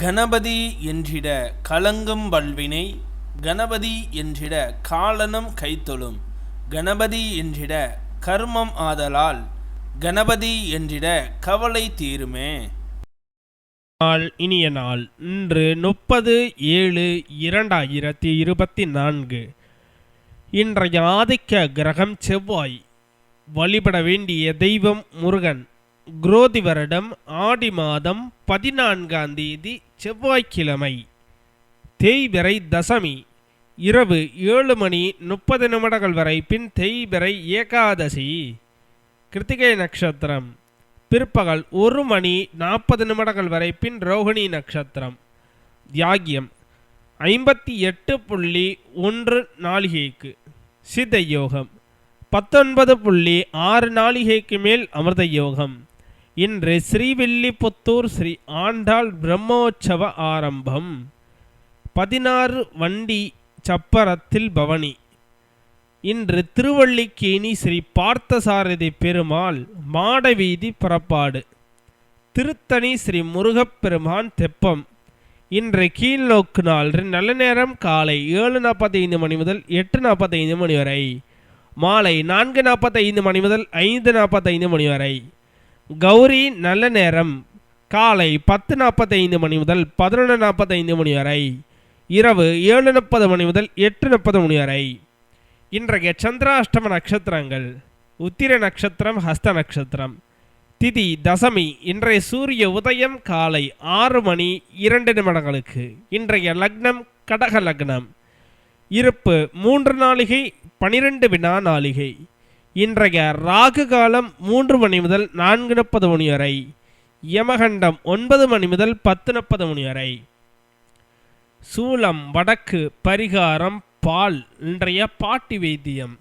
கணபதி என்றிட கலங்கும் வல்வினை கணபதி என்றிட காலனும் கைத்தொழும் கணபதி என்றிட கர்மம் ஆதலால் கணபதி என்றிட கவலை தீருமே. நாள் இனிய நாள் இன்று முப்பது ஏழு இரண்டாயிரத்தி இருபத்தி நான்கு. இன்றைய ஆதிக்க கிரகம் செவ்வாய் வழிபட வேண்டிய தெய்வம் முருகன். குரோதி வருடம் ஆடி மாதம் பதினான்காம் தேதி செவ்வாய்க்கிழமை. தேய்பிறை தசமி. இரவு ஏழு மணி முப்பது நிமிடங்கள் வரை பின் தேய்பிறை ஏகாதசி. கிருத்திகை நட்சத்திரம். பிற்பகல் ஒரு மணி நாற்பது நிமிடங்கள் வரை பின் ரோகிணி நட்சத்திரம். தியாகியம். ஐம்பத்தி எட்டு புள்ளி ஒன்று நாளிகைக்கு. சித்த யோகம். பத்தொன்பது புள்ளி ஆறு நாளிகைக்கு மேல் அமிர்த யோகம். இன்று ஸ்ரீவில்லிபுத்தூர் ஸ்ரீ ஆண்டாள் பிரம்மோற்சவ ஆரம்பம். பதினாறு வண்டி சப்பரத்தில் பவனி. இன்று திருவள்ளிக்கேணி ஸ்ரீ பார்த்தசாரதி பெருமாள் மாடவீதி புறப்பாடு. திருத்தணி ஸ்ரீ முருகப்பெருமான் தெப்பம். இன்று கீழ்நோக்கு நாள் நல்ல நேரம் காலை ஏழு நாற்பத்தைந்து மணி முதல் எட்டு நாற்பத்தைந்து மணி வரை. மாலை நான்கு நாற்பத்தைந்து மணி முதல் ஐந்து நாற்பத்தைந்து மணி வரை. கௌரி நல்ல நேரம். காலை பத்து நாற்பத்தைந்து மணி முதல் பதினொன்று நாற்பத்தைந்து மணி வரை. இரவு ஏழு முப்பது மணி முதல் எட்டு முப்பது மணி வரை. இன்றைய சந்திராஷ்டம நட்சத்திரங்கள். உத்திர நட்சத்திரம் ஹஸ்த நட்சத்திரம். திதி தசமி. இன்றைய சூரிய உதயம் காலை ஆறு மணி இரண்டு நிமிடங்களுக்கு. இன்றைய லக்னம் கடக லக்னம். இருப்பு மூன்று நாளிகை பனிரெண்டு வினா நாளிகை. இன்றைய ராகு காலம் மூன்று மணி முதல் நான்கு முப்பது மணி வரை யமகண்டம் ஒன்பது மணி முதல் பத்து முப்பது மணி வரை. சூலம் வடக்கு பரிகாரம் பால் இன்றைய பாட்டி வைத்தியம்.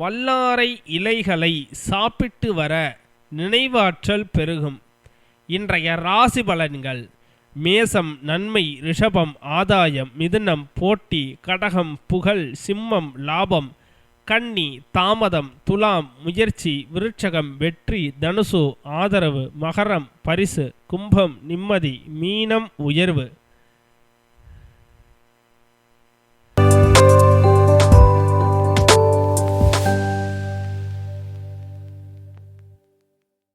வல்லாரை இலைகளை சாப்பிட்டு வர நினைவாற்றல் பெருகும். இன்றைய ராசி பலன்கள் மேசம் நன்மை ரிஷபம் ஆதாயம் மிதுனம் போட்டி கடகம் புகழ் சிம்மம் லாபம் கன்னி தாமதம் துலாம் முயற்சி விருட்சகம் வெற்றி தனுசு ஆதரவு மகரம் பரிசு கும்பம் நிம்மதி மீனம் உயர்வு.